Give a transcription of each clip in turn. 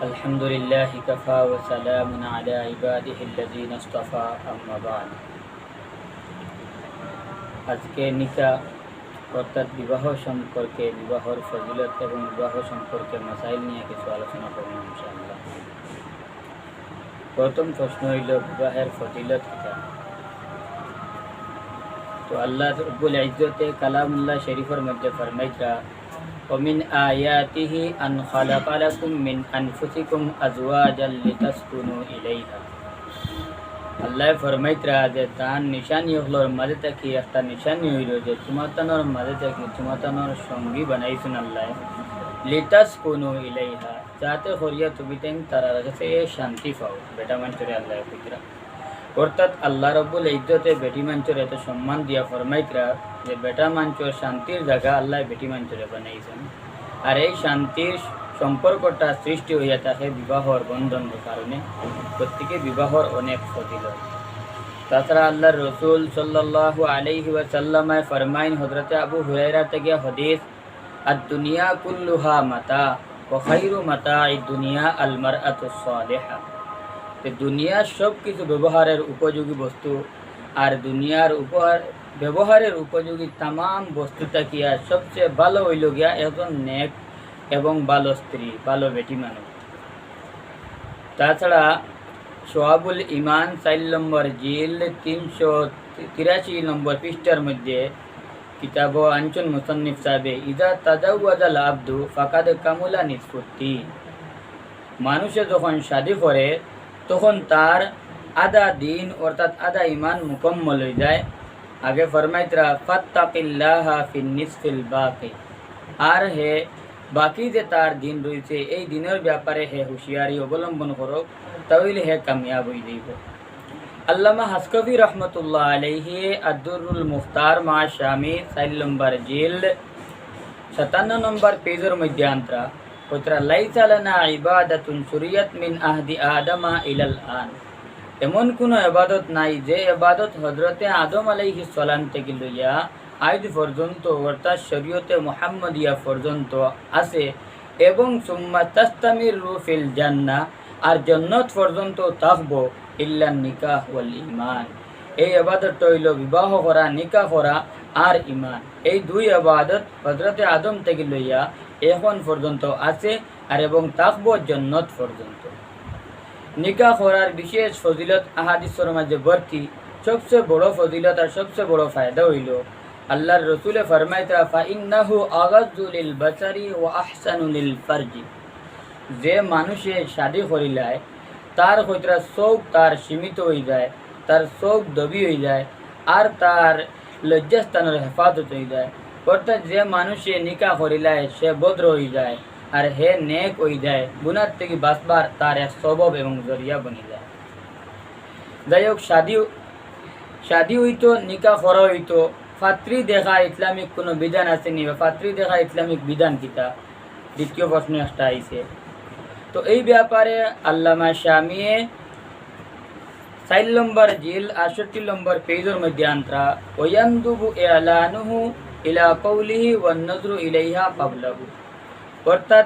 الحمد لله كفى وسلام على عباده الذين اصطفى أما بعد আজকে নিকা অর্থাৎ বিবাহ সম্পর্কে বিবাহর ফজিলত এবং বিবাহ সম্পর্কে মাসাইল নিয়ে কিছু আলোচনা করব ইনশাআল্লাহ প্রথম প্রশ্ন হইল বিবাহের ফজিলত কিতা তো আল্লাহ রব্বুল ইজ্জতে কালামুল্লাহ শরীফের মধ্যে ফরমাইতা ومن آياته أن خلق لكم من أنفسكم أزواجا لتسكنوا إليها আল্লাহ ফরমাইতরা যে তার নিশানি হলোর মাঝে থাকি একটা নিশানি হইল যে চুমাতানোর মাঝে থাকি চুমাতানোর সঙ্গী বানাইছেন আল্লাহ লিতাস কোনো ইলাইহা যাতে করিয়া তুমি তেন তারা কাছে শান্তি পাও বেটা মানুষরে আল্লাহ পুত্রা অর্থাৎ আল্লাহ রব্বুল ইজ্জতে বেটি মানুষের এত সম্মান দিয়া ফরমাইতরা যে বেটা মাঞ্চ শান্তির জায়গা আল্লাহ বেটি মানুষরে বানাইছেন। আর এই শান্তির সম্পর্কটা সৃষ্টি হইয়া থাকে বিবাহর বন্ধনের কারণে। প্রত্যেকে বিবাহর অনেক ফজিলত। তাছাড়া আল্লাহ রসুল সাল্লাল্লাহু আলাইহি ওয়াসাল্লামায় ফরমাইন হযরতে আবু হুরায়রা থেকে হাদিস আর দুনিয়া কুল্লুহা মাতা ও খাইরু মাতা এই দুনিয়া আল মারআতু সালিহা। তো দুনিয়ার সব কিছু ব্যবহারের উপযোগী বস্তু, আর দুনিয়ার উপহার ব্যবহারের উপযোগী তামাম বস্তুটা কি আর? সবচেয়ে ভালো হইল গিয়া একজন নেক এবং ভালো স্ত্রী, ভালো বেটি মানুষ। তাছাড়া সোহাবুল ইমান চার নম্বর জিল তিনশো তিরাশি নম্বর পৃষ্ঠার মধ্যে কিতাব আঞ্চন মুসন্নিফ সাহেবে, ইদা তাজাউয়াজাল আব্দু ফাকাদ কামুলা নিষ্পত্তি মানুষে যখন শাদি করে, তখন তার আদা দিন অর্থাৎ আদা ইমান মুকম্মল হয়ে যায়। আগে ফরমাইতরা ফাত্তাকিল্লাহা ফিন নিসফিল বাকি আর হে বাকি যে তার দিন রয়েছে এই দিনের ব্যাপারে হে হুঁশিয়ারি অবলম্বন করো তাহলে হে কামিয়াব হয়ে যাইব আল্লামা হাসকবি রহমতুল্লাহ আলহি আব্দুরুল মুখতার মা শামি চার নম্বর জিল সাতান্ন নম্বর পেজের মধ্যে আন্তরা কোতরা লাইসা লানা ইবাদাতুন সুরিয়াত মিন আহদি আদমা ইলাল আন এমন কোনো এবাদত নাই যে এবাদত হজরতে আদম আলাইহিস সালাম থেকে লইয়া আজ পর্যন্ত, অর্থাৎ শরীয়তে মোহাম্মদিয়া পর্যন্ত আছে। এবং সুম্মা তাস্তামির রুফিল জান্না আর জন্নত পর্যন্ত থাকব ইল্লা নিকাহ ওয়াল ইমান এই আবাদত হইল বিবাহ করা, নিকাহ করা আর ইমান এই দুই আবাদত হজরতে আদম থেকে লইয়া এখন পর্যন্ত আছে, আর এবং থাকব জন্নত পর্যন্ত। নিকাহ করার বিশেষ ফজিলত আহাদিসের মাঝে ভর্তি। সবচেয়ে বড় ফজিলত আর সবচেয়ে বড় ফায়দা হইল, আল্লাহর রসুলে ফরমাইতা ফাইন্নাহু আগাজু লিল বাসারি ও আহসানু লিল ফারজি। যে মানুষে শাদি করিলায়, তার হইতরা চোখ তার সীমিত হয়ে যায়, তার চোখ দবি হয়ে যায়, আর তার লজ্জাস্থানের হেফাজত হয়ে যায়। অর্থাৎ যে মানুষে নিকা করিলায়, সে ভদ্র হয়ে যায়। আর হে নেক হয়ে যায় গুনার থেকে বাঁচবার তার এক স্বভাব এবং জরিয়া বনি যায় যাই হোক শাদি শাদি হইতো নিকা করা হইতো ফাত্রি দেখা ইসলামিক কোনো বিধান আসেনি বা ফাত্রি দেখা ইসলামিক বিধান কিতা? দ্বিতীয় প্রশ্ন একটা আইছে। তো এই ব্যাপারে আল্লামা শামিয়ে চার নম্বর জিল আটষট্টি নম্বর পেজের মধ্যে আন্তরা ওয়ান্দুবু এলানুহু ইলা কৌলিহি ওয়ান নজরু ইলাইহা পাবলাহু। অর্থাৎ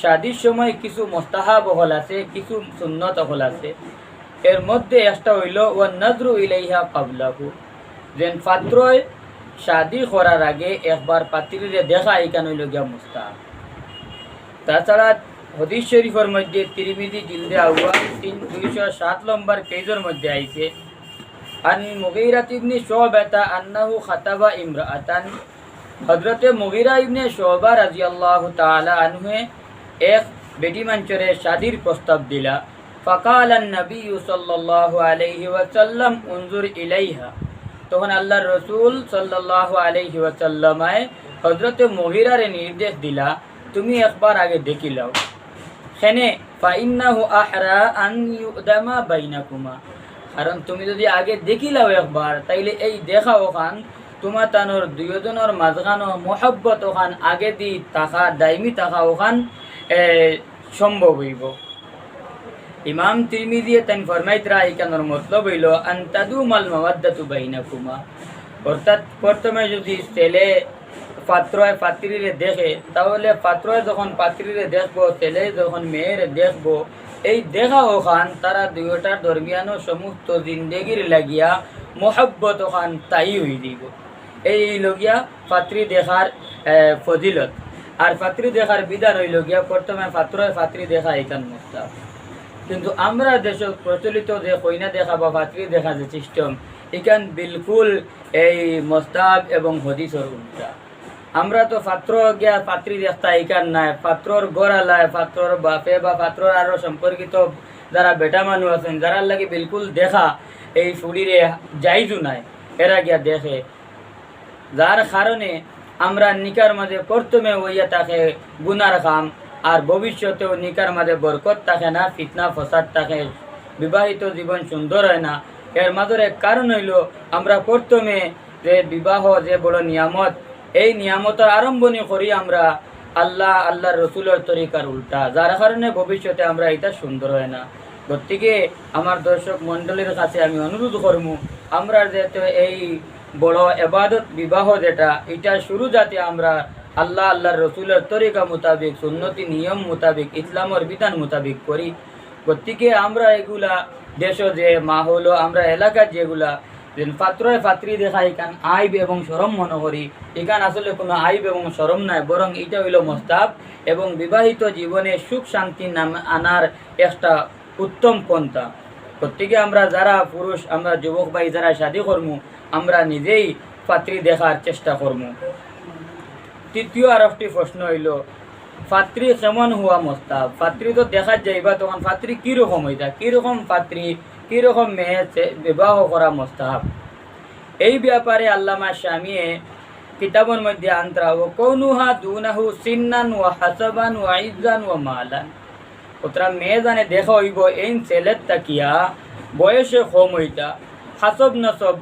শাদির সময় কিছু মোস্তাহাব হল আছে, কিছু সুন্নত হল আছে। এর মধ্যে একটা হইল ওয়ান নজরু ইলাইহা পাবলাহু যেন পাত্রয় শাদি করার আগে একবার পাত্রীরে দেখা এখানে হইল গিয়া মুস্তাহাব। তাছাড়া হদিস শরীফের মধ্যে তিরিমিদি জিলদে আউয়া তিন দুইশো সাত নম্বর পেজের মধ্যে আইছে, আন মুগিরাত ইবনে শুবাতা আন্নাহু খাতাবা ইমরাআতান হজরত মুগিরা ইবনে শোভা রাজি আল্লাহ তালা আনহে এক বেটি মাঞ্চরে শাদির প্রস্তাব দিলা। ফকাল নবী সাল্লাহ আলহি ওয়াসাল্লাম, উনজুর ইলাইহা। তখন আল্লাহ রসুল সাল্লাহ আলহি ওয়াসাল্লামায় হজরত মহিরারে নির্দেশ দিলা, তুমি একবার আগে দেখি লও সেনে ফাইন্নাহু আহরা আন ইউদামা বাইনাকুমা। কারণ, তুমি যদি আগে দেখি লাও একবার, তাইলে এই দেখা ওখান তোমার তানোর দুইজনের মাঝখানো মহব্বত ওখান আগে দি থাকা দাইমি থাকা ওখান সম্ভব হইব। ইমাম তিরমিদিয়ে তাই ফরমাইতরা ইকানোর মতলব হইল আন্তাদু মাল মাওয়াদ্দাতু বাইনাকুমা। অর্থাৎ প্রথমে যদি ছেলে পাত্রয় পাত্রীরে দেখে, তাহলে পাত্রয় যখন পাত্রীরে দেখব, ছেলে যখন মেয়ের দেখব, এই দেখা ওখান, তারা দুইটার দরমিয়ানও সমস্ত জিন্দেগির লাগিয়া মোহাব্বত ওখান তাই হয়ে দিব। এই লগিয়া পাত্রী দেখার ফজিলত। আর পাত্রী দেখার বিধান হইল গিয়া প্রথমে পাত্রয় পাত্রী দেখা এখান মোস্তাব কিন্তু আমরা দেশ প্রচলিত যে কইনা দেখা বা পাত্রী দেখা যে সিস্টেম এখান বিলকুল এই মোস্তাব এবং হদিসর উল্টা। আমরা তো পাত্র গিয়া পাত্রী দেখতা এখান নাই। পাত্রর গড়ালায় পাত্রর বাপে বা পাত্রর আরও সম্পর্কিত যারা বেটা মানুষ আছেন যারা লাগে বিলকুল দেখা এই ফুলিরে যাইজু নাই এরা গিয়া দেখে। যার কারণে আমরা নিকার মাঝে প্রথমে হইয়া থাকে গুনার কাম আর ভবিষ্যতেও নিকার মাঝে বরকত থাকে না, ফিতনা, ফসাদ থাকে, বিবাহিত জীবন সুন্দর হয় না। এর এক কারণ হইল, আমরা প্রথমে যে বিবাহ, যে বড় নিয়ামত, এই নিয়ামতের আরম্ভণি করি আমরা আল্লাহ আল্লাহ রসুলের তরিকার উল্টা। যার কারণে ভবিষ্যতে আমরা এটা সুন্দর হয় না। গতিকে আমার দর্শক মণ্ডলীর কাছে আমি অনুরোধ করব, আমরা যেহেতু এই বড় এবাদত, বিবাহ যেটা, এটা শুরু যাতে আমরা আল্লাহ, আল্লাহর রসুলের তরিকা মোতাবেক, সুন্নতি নিয়ম মোতাবেক, ইসলামের বিধান মোতাবিক করি। গতিকে আমরা এগুলা দেশ যে মাহল, আমরা এলাকার যেগুলা পাত্রয় পাত্রী দেখা, এখান আইব এবং সরম মনে করি। এখান আসলে কোনো আইব এবং সরম নাই, বরং এটা হইল মোস্তাব এবং বিবাহিত জীবনে সুখ শান্তি নাম আনার একটা উত্তম পন্থা। প্রত্যেকে আমরা যারা পুরুষ, আমরা যুবক ভাই যারা শাদি করমু আমরা নিজেই পাত্রী দেখার চেষ্টা করমু তৃতীয় আর একটি প্রশ্ন হইল পাত্রী কেমন হওয়া মোস্তাব? পাত্রী তো দেখা যাইবা, তখন পাত্রী কীরকম হইতা কীরকম পাত্রী কীরকম মেয়ে বিবাহ করা মোস্তাব? এই ব্যাপারে আল্লামা স্বামীয়ে কিতাবের মধ্যে আন্তরা ও কৌনুহা দুনাহু সিন্নান ও হাসাবান ও আইজান ও মালান। সুতরাং মেয়ে জানে দেখা হইব এই ছেলের তাকিয়া। বয়সে কম হইতা হাসব নসব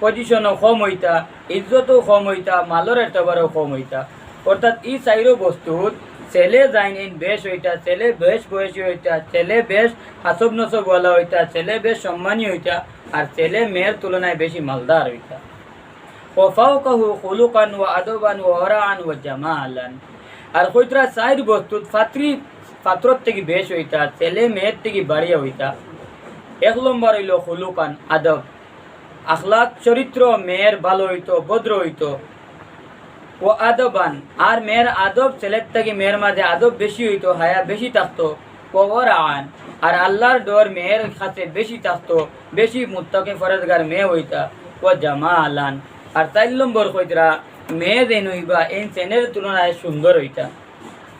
পজিশনও কম হইতা, ইজ্জতও কম হইতা মালর এতবারও কম হইতা। অর্থাৎ ই চাইরো বস্তুত, ছেলে যাইন ইন বেশ হইতা, ছেলে বেশ বয়সী হইতা, ছেলে বেশ হাসব নসবওয়ালা হইতা, ছেলে বেশ সম্মানী হইতা, আর ছেলে মেয়ের তুলনায় বেশি মালদার হইতা। ওফাউকাহু খুলুকান ও আদবান ওয়া হরান জামা আলান আর কইতরা সাইর বস্তুত, ফাত্রি ফাত্রর থেকে বেশ হইতা, ছেলে মেয়ের থেকে বাড়িয়া হইতা। এক নম্বর হইল হলুকান আদব। আখলাক চরিত্র, মেয়ের ভালো হইতো, ভদ্র হইতো। ও আদবান, আর মেয়ের আদব, ছেলের থেকে মেয়ের মাঝে আদব বেশি হইতো, হায়া বেশি থাকতো। আন আর আল্লাহর ডর মেয়ের কাছে বেশি থাকতো, বেশি মুত্তাকে ফরজগার মেয়ে হইতা। ও জামা আলান আর তাই নম্বর কইতরা, মেয়ে যেন হইবা এই চেনের তুলনায় সুন্দর হইতা।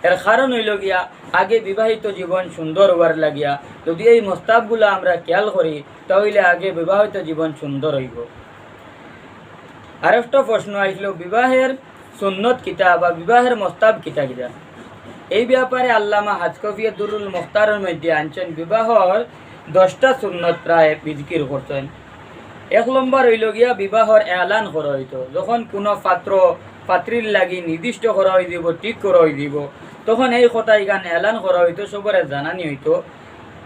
এর কারণ হইল গিয়া আগে বিবাহিত জীবন সুন্দর হওয়ার লাগিয়া যদি এই মোস্তাবগুলো আমরা খেয়াল করি, তাহলে আগে বিবাহিত জীবন সুন্দর হইব। আরেকটা প্রশ্ন আসলো বিবাহের সুন্নত কিতা বা বিবাহের মোস্তাব কিতা কিতা? এই ব্যাপারে আল্লামা হাজকফিয়া দুরুল মুখতারের মধ্যে আনছেন, বিবাহর দশটা সুন্নত প্রায় বিজকির করছেন। এক নম্বর হইল গিয়া বিবাহর এলান করা হইতো। যখন কোনো পাত্র, পাত্রীর লাগি নির্দিষ্ট করা হয়ে দিব ঠিক করা হয়ে দিব তখন এই কথা এখান এলান করা হইতো, সবরে জানানি হইতো।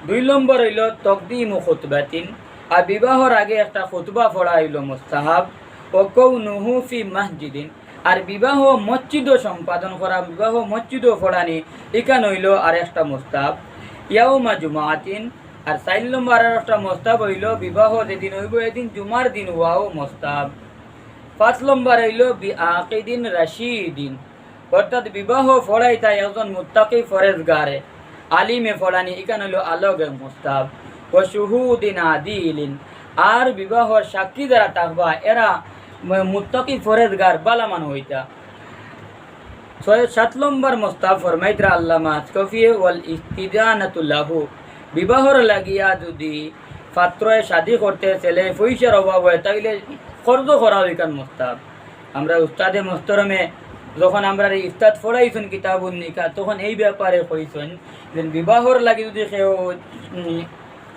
দুই নম্বর হইল তকদিম ও খুতবাতিন, আর বিবাহর আগে একটা খুতবা পড়া হইল মুস্তাহাব। ও কৌ নুহুফি মসজিদিন আর বিবাহ মসজিদও সম্পাদন করা, বিবাহ মসজিদও পড়ানি, এখান হইল আর একটা মুস্তাব ইয়াউমা জুমাতিন, আর চার নম্বর আর একটা মস্তাব হইল, বিবাহ যেদিন হইব এদিন জুমার দিন হওয়াও মস্তাব পাঁচ নম্বর হইল বি আকিদিন রাশিদিন অর্থাৎ বিবাহ ফড়াইতা একজন মুত্তাকি ফরেজগারে, আলিমে ফড়ানি, এখানে হইল আলগে মুস্তাব ও শুহুদিন আদিলিন, আর বিবাহর সাক্ষী যারা থাকবা, এরা মুত্তাকি ফরেজগার বালামান হইতা। ছয় সাত নম্বর মোস্তাব আল্লামা ওয়াল ইস্তিদানাতুল্লাহু বিবাহর লাগিয়া যদি পাত্রয় শাদি করতে ছেলে পয়সার অভাব হয়, তাইলে খরচ করা হয় কান মোস্তাব আমরা উস্তাদে মোস্তরমে যখন আমরা এই ইস্তাদ পড়াইছেন কিতাব নিকা, তখন এই ব্যাপারে কইছেন যে বিবাহর লাগি যদি কেউ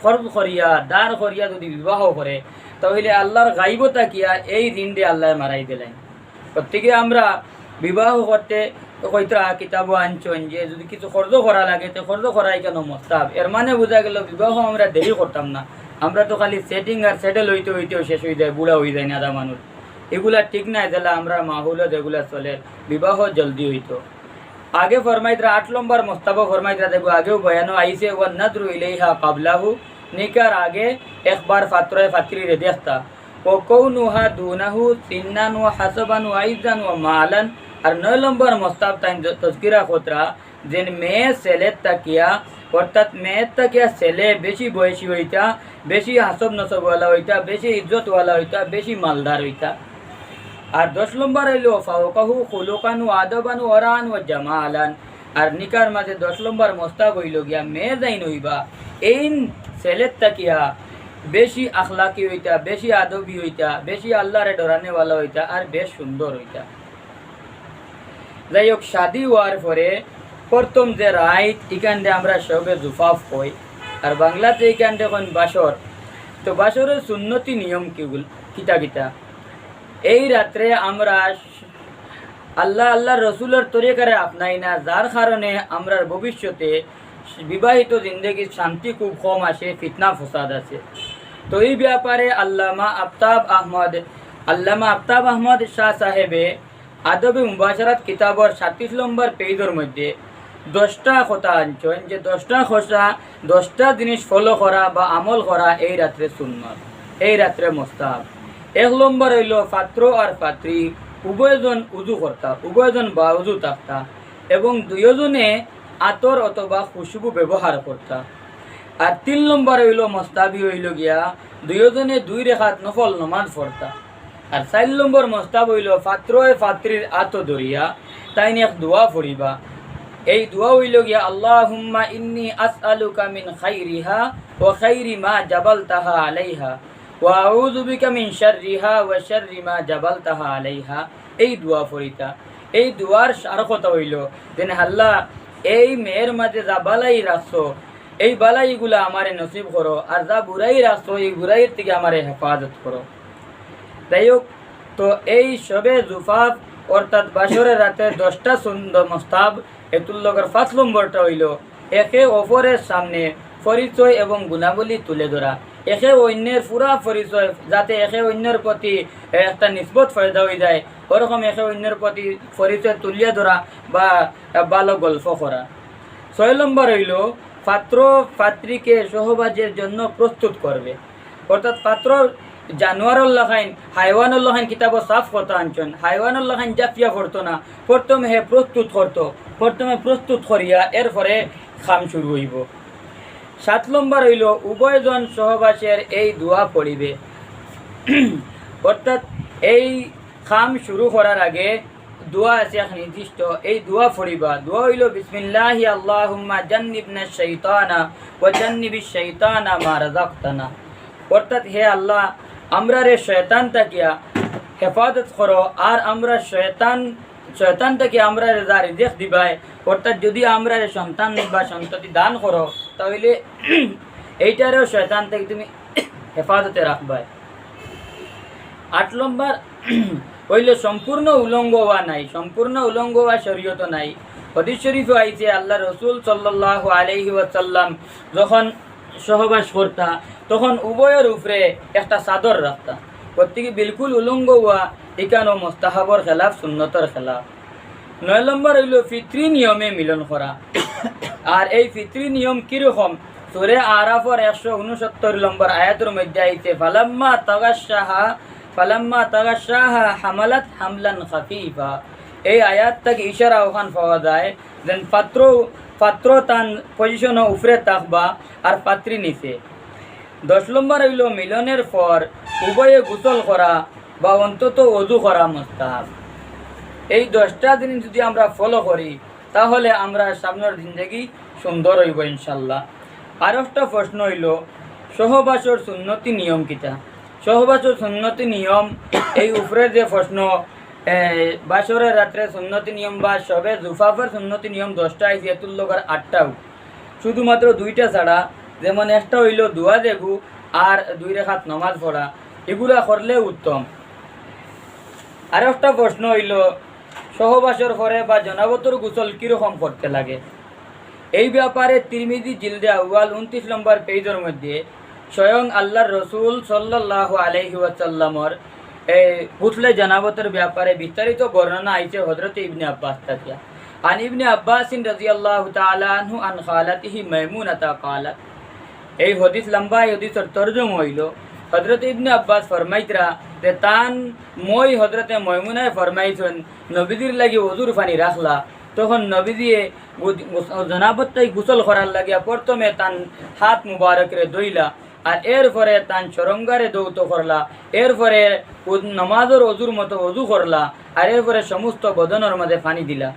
খরচ করিয়া দাঁড় করিয়া যদি বিবাহ করে, তাহলে আল্লাহর গাইবতা কিয়া এই দিয়ে আল্লাহ মারাই দিলেন। প্রত্যেকে আমরা বিবাহ করতে কইতরা কিতাব আনছেন যে যদি কিছু খরচ করা লাগে, তো খরচ করাই কেন মস্তাব এর মানে বোঝা গেল বিবাহ আমরা দেরি করতাম না। আমরা তো খালি সেটিং আর সেটেল হইতে হইতেও শেষ হয়ে যায়, বুড়া হয়ে যায় না আধা মানুষ। এগুলা ঠিক নাই তাহলে আমরা মাহুলত এগুলা চলে, বিবাহ জলদি হইতো। আগে ফরমাইতরা আট নম্বর মোস্তাবা ফরমাইতরা দেখো, আগেও বয়ানো আইসে ও নদ্রু ইলাইহা কাবলাহু নিকার আগে একবার ফাত্রয় ফাত্রি রে দেখতা ও কৌনুহা দুনাহু সিন্নান হাসবান আইজান মালান, আর নয় নম্বর মোস্তাব তাই তস্কিরা খোতরা যে মেয়ে ছেলের তাকিয়া, অর্থাৎ মেয়ের তাকিয়া ছেলে বেশি বয়সী হইতা, বেশি হাসব নসবওয়ালা হইতা, বেশি ইজ্জতওয়ালা হইতা, বেশি মালদার হইতা। আর দশ নম্বর হইল, ফাওকাহু খুলুকানু আদবানু ওরান ও জামালান। আর নিকার মাঝে দশ নম্বর মোস্তাব হইল গিয়া মেয়ে যাইন হইবা। এই ছেলের তাকিয়া বেশি আখলাকি হইতা, বেশি আদবি হইতা, বেশি আল্লাহরে ডরানেওয়ালা হইতা, আর বেশ সুন্দর হইতা। যাই হোক শাদি হওয়ার পরে প্রথম যে রাইট এখান দিয়ে আমরা সবে জুফাফ হই আর বাংলাতে এখান দিয়ে এখন বাসর? তো বাসরের সুন্নতি নিয়ম কিগুল কিতা কিতা? এই রাত্রে আমরা আল্লাহ আল্লাহ রসুলের তরিকারে আপনাই না, যার কারণে আমরা ভবিষ্যতে বিবাহিত জিন্দগির শান্তি খুব কম আসে, ফিতনা, ফসাদ আছে তো এই ব্যাপারে আল্লামা আফতাব আহমদ, আল্লামা আফতাব আহমদ শাহ সাহেবে আদবে মুবাশারাত কিতাবর সাতিশ নম্বর পেজের মধ্যে দশটা কথা আনছেন যে দশটা খসা, দশটা জিনিস ফলো করা বা আমল করা এই রাত্রে সুন্নত, এই রাত্রে মোস্তাব এক নম্বর হইল পাত্র আর পাত্রী, উভয়জন উজু করতা উভয়জন বা উজু থাকতা এবং দুইজনে আতর অথবা খুশবু ব্যবহার করতা আর তিন নম্বর হইল মস্তাবি হইল গিয়া দুইজনে দুই রেখাত নফল নমাজ পড়তা আর চার নম্বর মস্তাব হইল পাত্রয় পাত্রীর আত ধরিয়া তাই এক দোয়া পড়িবা এই দোয়া হইল গিয়া, আল্লাহুম্মা ইন্নি আস আসআলুকা মিন খাইরিহা ওয়া খাইরি মা জাবাল তাহা আলাইহা। বিকা মিন শাররিহা ওয়া শাররি মা জাবালতাহা আলাইহা। এই দোয়া পড়িতা এই দোয়ার হইল আল্লাহ এই মেয়ের মাঝে যা বালাই রাখছো, এই বালাইগুলা আমারে নসিব করো, আর যা বুড়াই রাখছো, এই বুড়াইয়ের থেকে আমারে হেফাজত করো। যাই হোক, তো এই সবে জুফাফ, অর্থাৎ বাসরের রাতে দশটা সুন্দর মস্তাব এতুর লগের পাঁচ নম্বরটা হইল, একে অপরের সামনে পরিচয় এবং গুণাবলী তুলে ধরা। একে অন্যের পুরা পরিচয়, যাতে একে অন্যের প্রতি একটা নিসবত ফায়দা হয়ে যায়। ওরকম একে অন্যের প্রতি পরিচয় তুলিয়া ধরা বা ভালো গল্প করা ছয় নম্বর হইল পাত্র পাত্রীকে সহবাজের জন্য প্রস্তুত করবে অর্থাৎ পাত্র জানোয়ারর লাখাইন হাইওয়ানর লাখাইন কিতাব সাফ কথা আনছেন হাইওয়ানর লাখাইন জাপিয়া পড়তো না। প্রথমে হে প্রস্তুত করতো প্রথমে প্রস্তুত করিয়া এরপরে খাম শুরু হইব। সাত নম্বর হইল, উভয়জন সহবাসের এই দোয়া পড়িবে। অর্থাৎ এই খাম শুরু করার আগে দোয়া আছে নির্দিষ্ট, এই দোয়া পড়িবা। দোয়া হইল, বিসমিল্লাহি আল্লাহুম্মা জান্নিবনা শাইতানা ওয়া জান্নিবিশ শাইতানা মা রাযাকতানা। অর্থাৎ হে আল্লাহ, আমরা রে শয়তান তাকিয়া হেফাজত করো, আর আমরা শয়তান শয়তান থেকে আমরা যা রিজেক দিবাই। অর্থাৎ যদি আমরা সন্তান বা সন্ততি দান করো তাহলে এইটারেও শয়তান থেকে তুমি হেফাজতে রাখবাই আট নম্বর, হইল সম্পূর্ণ উলঙ্গ হওয়া নাই, সম্পূর্ণ উলঙ্গ হওয়া শরীয়ত নাই। হদিস শরীফ আইছে, আল্লাহ রসুল সাল্লাহ আলহি ওয়াসাল্লাম যখন সহবাস করতা, তখন উভয়ের উপরে একটা চাদর রাখতা। প্রত্যেকে বিলকুল উলঙ্গ হওয়া এখানো মোস্তাহাবর খেলাফ সুন্নতর খেলাফ। নয় নম্বর হইল ফিত্রি নিয়মে মিলন করা। আর এই ফিত্রি নিয়ম কীরকম? সুরে আরাফর একশো উনসত্তর নম্বর আয়াতের মধ্যে আইছে, ফালাম্মা তাগাশাহা ফালাম্মা তাগাশাহা হামালাত হামলান খাফিফা। এই আয়াত থেকে ইশারা ওখান পাওয়া যায় যেন পাত্র পাত্র তান পজিশন উফরে থাকবা আর পাত্রী নিচে। দশ নম্বর হইল মিলনের পর উভয়ে গোসল করা বা অন্তত অজু করা মোস্তাহাব। এই দশটা দিন যদি আমরা ফলো করি তাহলে আমরা সামনের জিন্দগি সুন্দর হইব ইনশাল্লাহ। আর একটা প্রশ্ন হইল, সহবাসর সুন্নতি নিয়ম কিতা সহবাসর সুন্নতি নিয়ম, এই উপরে যে প্রশ্ন বাসরের রাত্রে সুন্নতি নিয়ম বা সবে জুফাফের সুন্নতি নিয়ম দশটা আইসি এতুর লোকের আটটাও শুধুমাত্র দুইটা ছাড়া, যেমন একটা হইল দুয়া দেগু আর দুই রেখাত নমাজ পড়া, এগুলা করলে উত্তম। আর একটা প্রশ্ন হইল সহবাসর পরে বা জনাবতর গোসল কিরকম করতে লাগে এই ব্যাপারে তিরমিজি জিলদে আউয়াল উনত্রিশ নম্বর পেজের মধ্যে স্বয়ং আল্লাহর রসুল সাল্লাহ আলহি ওয়াসাল্লামর এই পুতলে জানাবতের ব্যাপারে বিস্তারিত বর্ণনা আইছে হজরত ইবনে আব্বাস তাকিয়া عن ابن عباس رضي الله تعالى عنه عن خالته ميمونة قالت এই হদিস লম্বা এই হদিসের তর্জম হইল হজরত ইবনে আব্বাস ফরমাইতরা যে তান মই হজরতে ময়মুনায় ফরমাইছেন, নবীজির লাগি ওজুর ফানি রাখলা। তখন নবীজিয়ে জনাবত্তাই গোসল করার লাগিয়া প্রথমে তান হাত মুবারকরে দইলা আর এর পরে তান চরঙ্গারে দৌত করলা এর পরে নমাজের অজুর মতো অজু করলা, আর এর পরে সমস্ত বদনের মাঝে পানি দিলা।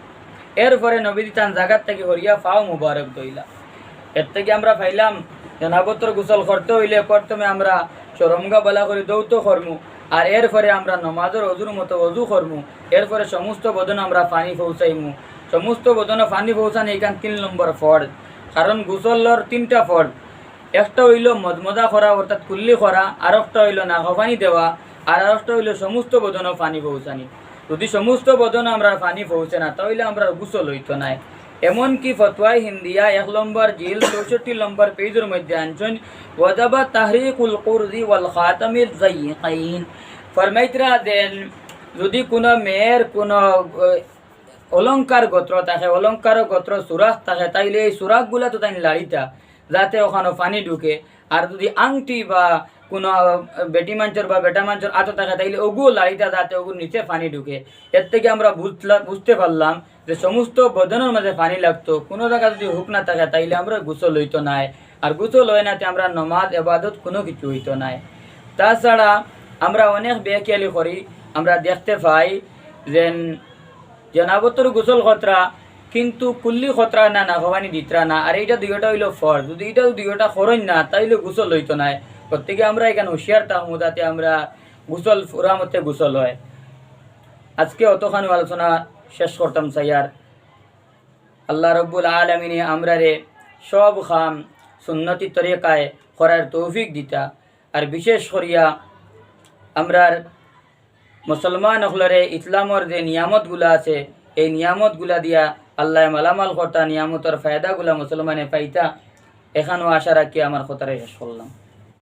এর পরে নবীজি তান জাগাত থেকে হরিয়া ফাও মুবারক দইলা এর থেকে আমরা পাইলাম জনাবতর গোসল করতে হইলে প্রথমে আমরা চরমগা বলা করে দৌত করমু আর এর এরপরে আমরা নমাজের অজুর মতো অজু করমু এরপরে সমস্ত বদন আমরা পানি পৌঁছাইমু। সমস্ত বদনে পানি পৌঁছান এইখান তিন নম্বর ফর্দ কারণ গোসলর তিনটা ফর্দ একটা হইল মদমদা করা অর্থাৎ কুল্লি করা আর একটা হইল নাগপানি দেওয়া, আর একটা হইল সমস্ত বদনে পানি পৌঁছানি। যদি সমস্ত বদন আমরা পানি পৌঁছে না, তাহলে আমরা গোসল হইতো নাই। এমনকি ফতোয়াই হিন্দিয়া, এক নম্বর জিল, চৌষট্টি নম্বর পেজের মধ্যে আনছেন ওয়াজাবা তাহরিকুল কুরদি ওয়াল খাতামির জাইকাইন ফরমাইতরা দেন, যদি কোনো মেয়ের কোনো অলঙ্কার গোত্র থাকে অলঙ্কার গোত্র সুরাখ থাকে, তাইলে এই সুরাখগুলা তো তাই লাড়িতা, যাতে ওখানে পানি ঢুকে। আর যদি আংটি বা কোনো বেটি মাঞ্চর বা বেটা মাঞ্চর আতো থাকে, তাইলে ওগুলো লাড়িতা যাতে ওগুলো নিচে পানি ঢুকে। এর থেকে আমরা বুঝলাম বুঝতে পারলাম যে সমস্ত বদনের মাঝে পানি লাগতো। কোনো জায়গা যদি হুক না থাকে, তাইলে আমরা গোসল হইতো নাই। আর গোসল হয় নাতে আমরা নমাজ, এবাদত কোনো কিছু হইতো নাই। তাছাড়া আমরা অনেক বেখেয়ালি করি। আমরা দেখতে পাই যে জনাবতর গোসল খতরা কিন্তু কুল্লি খতরা না না, ভবানী দিতরা না আর এইটা দুইটা হইল ফর যদি এইটা দুইটা খরচ না, তাইলে গোসল হইতো নাই। প্রত্যেকে আমরা এখানে হুঁশিয়ার থাকব যাতে আমরা গোসল ফুরা মতে গোসল হয়। আজকে অতখানি আলোচনা শেষ করতাম সাইয়ার আল্লাহ রব্বুল আলমিনে আমরা রে সব খাম সুন্নতি তরিকায় করার তৌফিক দিতা। আর বিশেষ করিয়া আমরার মুসলমান হলরে ইসলামর যে নিয়ামতগুলা আছে, এই নিয়ামতগুলা দিয়া আল্লাহ মালামাল কর্তা নিয়ামতর ফায়দাগুলা মুসলমানে পাইতা এখানেও আশা রাখি আমার কথারে শেষ করলাম।